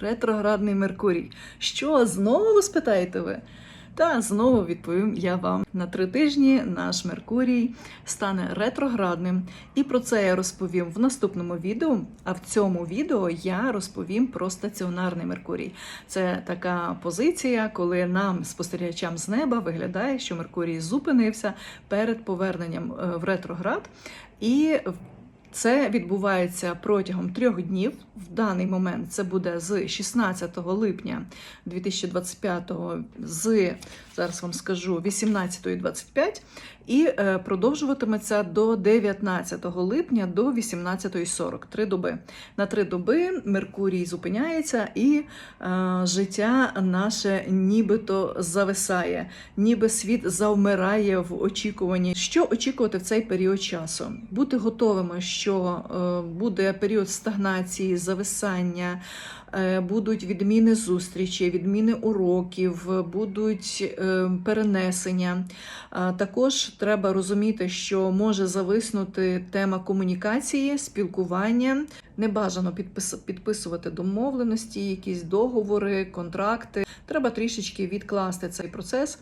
Ретроградний Меркурій. Що знову спитаєте ви? Та знову відповім я вам на три тижні. Наш Меркурій стане ретроградним, і про це я розповім в наступному відео. А в цьому відео я розповім про стаціонарний Меркурій. Це така позиція, коли нам, спостерігачам з неба, виглядає, що Меркурій зупинився перед поверненням е, в ретроград. І це відбувається протягом трьох днів. В даний момент це буде з 16 липня 2025 з зараз вам скажу 18.25 і е, продовжуватиметься до 19 липня до 18.40. Три доби. На три доби Меркурій зупиняється, і е, життя наше нібито зависає, ніби світ завмирає в очікуванні. Що очікувати в цей період часу? Бути готовими, що е, буде період стагнації, зависання. Е, Будуть відміни зустрічі, відміни уроків, будуть е, перенесення. Також треба розуміти, що може зависнути тема комунікації, спілкування. Не бажано підпис- підписувати домовленості, якісь договори, контракти. Треба трішечки відкласти цей процес.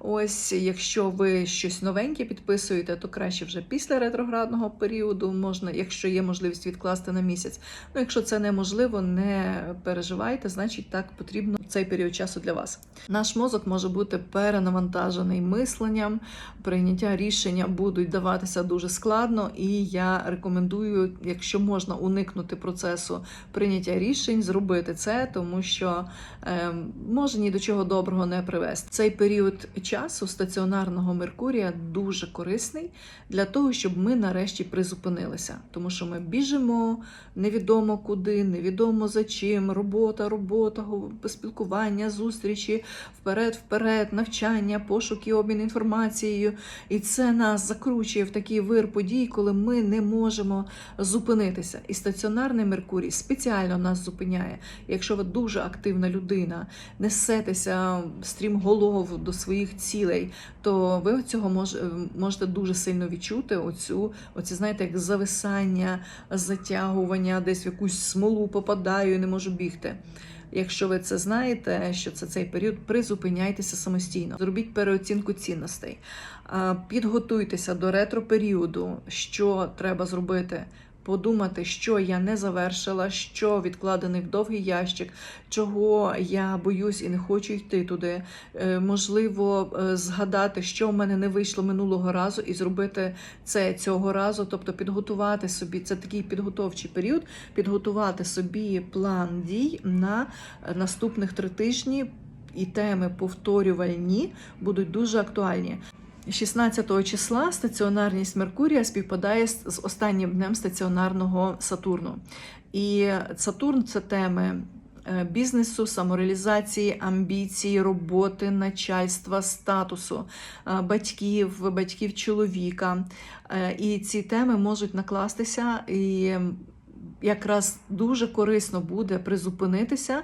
Ось, якщо ви щось новеньке підписуєте, то краще вже після ретроградного періоду можна, якщо є можливість відкласти на місяць. Ну, якщо це неможливо, не переживайте, значить так потрібно цей період часу для вас. Наш мозок може бути перенавантажений мисленням, прийняття рішення будуть даватися дуже складно, і я рекомендую, якщо можна уникнути процесу прийняття рішень, зробити це, тому що е, може ні до чого доброго не привести. Цей період часу стаціонарного Меркурія дуже корисний для того, щоб ми нарешті призупинилися, тому що ми біжимо невідомо куди, невідомо за чим, робота, робота, спілкування, зустрічі, вперед, вперед, навчання, пошук і обмін інформацією. І це нас закручує в такий вир подій, коли ми не можемо зупинитися. І стаціонарний Меркурій спеціально нас зупиняє. Якщо ви дуже активна людина, несетеся стрімголов до своїх цілей, то ви цього мож, можете дуже сильно відчути. Оцю, оці, знаєте, як зависання, затягування, десь в якусь смолу попадаю і не можу бігти. Якщо ви це знаєте, що це цей період, призупиняйтеся самостійно, зробіть переоцінку цінностей, підготуйтеся до ретро-періоду, що треба зробити. Подумати, що я не завершила, що відкладений в довгий ящик, чого я боюсь і не хочу йти туди. Е, Можливо, е, згадати, що в мене не вийшло минулого разу, і зробити це цього разу, тобто підготувати собі це такий підготовчий період, підготувати собі план дій на наступних три тижні. І теми повторювальні будуть дуже актуальні. 16 числа стаціонарність Меркурія співпадає з останнім днем стаціонарного Сатурну. І Сатурн це теми е, бізнесу, самореалізації, амбіції, роботи, начальства, статусу, е, батьків, батьків чоловіка. Е, І ці теми можуть накластися і. Якраз дуже корисно буде призупинитися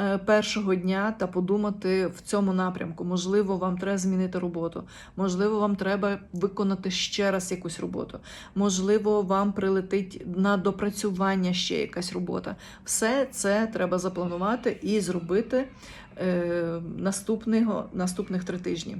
е, першого дня та подумати в цьому напрямку. Можливо, вам треба змінити роботу, можливо, вам треба виконати ще раз якусь роботу, можливо, вам прилетить на допрацювання ще якась робота. Все це треба запланувати і зробити е, наступного, наступних три тижні.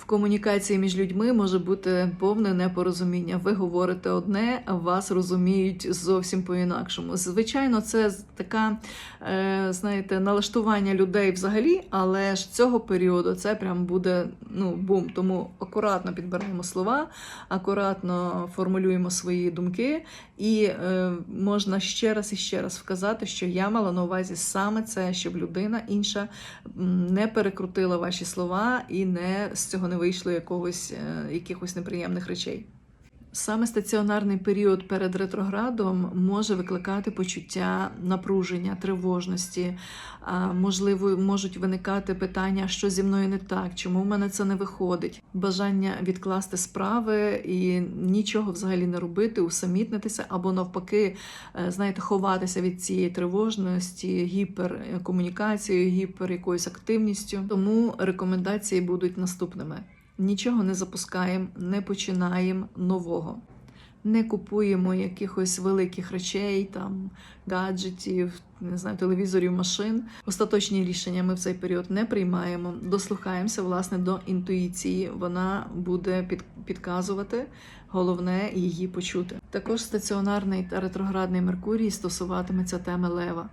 В комунікації між людьми може бути повне непорозуміння. Ви говорите одне, а вас розуміють зовсім по-інакшому. Звичайно, це така, е, знаєте, налаштування людей взагалі, але ж цього періоду це прям буде ну бум. Тому акуратно підбираємо слова, акуратно формулюємо свої думки, і е, можна ще раз і ще раз вказати, що я мала на увазі саме це, щоб людина інша не перекрутила ваші слова і не з цього не вийшло якогось е, якихось неприємних речей. Саме стаціонарний період перед ретроградом може викликати почуття напруження, тривожності. Можливо, можуть виникати питання, що зі мною не так, чому в мене це не виходить. Бажання відкласти справи і нічого взагалі не робити, усамітнитися або навпаки, е, знаєте, ховатися від цієї тривожності, гіперкомунікацією, гіпер якоюсь активністю. Тому рекомендації будуть наступними. Нічого не запускаємо, не починаємо нового. не купуємо якихось великих речей, там гаджетів, не знаю, телевізорів, машин. Остаточні рішення ми в цей період не приймаємо. Дослухаємося власне до інтуїції. Вона буде під, підказувати. Головне її почути. Також стаціонарний та ретроградний Меркурій стосуватиметься теми лева.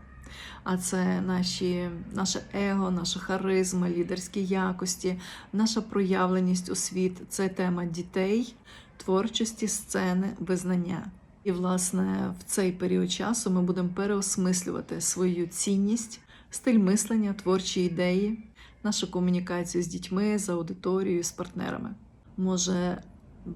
А це наші, наше его, наша харизма, лідерські якості, наша проявленість у світ. Це тема дітей, творчості, сцени, визнання. І, власне, в цей період часу ми будемо переосмислювати свою цінність, стиль мислення, творчі ідеї, нашу комунікацію з дітьми, з аудиторією, з партнерами. Може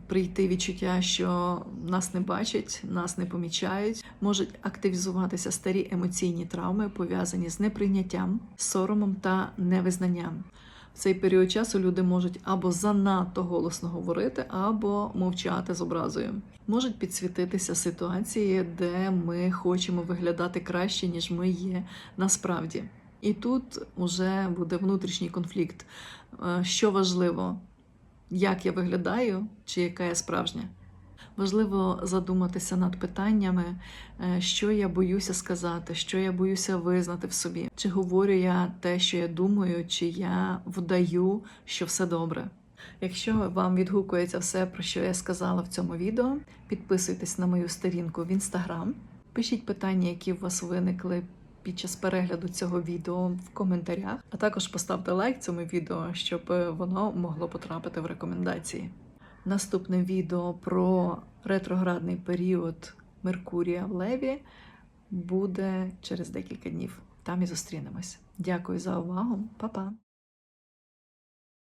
прийти відчуття, що нас не бачать, нас не помічають, можуть активізуватися старі емоційні травми, пов'язані з неприйняттям, соромом та невизнанням. В цей період часу люди можуть або занадто голосно говорити, або мовчати з образою. Можуть підсвітитися ситуації, де ми хочемо виглядати краще, ніж ми є насправді. І тут уже буде внутрішній конфлікт. Е, Що важливо, як я виглядаю, чи яка я справжня? Важливо задуматися над питаннями, е, що я боюся сказати, що я боюся визнати в собі. Чи говорю я те, що я думаю, чи я вдаю, що все добре. Якщо вам відгукується все, про що я сказала в цьому відео, підписуйтесь на мою сторінку в інстаграм, пишіть питання, які у вас виникли під час перегляду цього відео в коментарях, а також поставте лайк цьому відео, щоб е, воно могло потрапити в рекомендації. Наступне відео про ретроградний період Меркурія в Леві буде через декілька днів. Там і зустрінемось. Дякую за увагу, Па-па!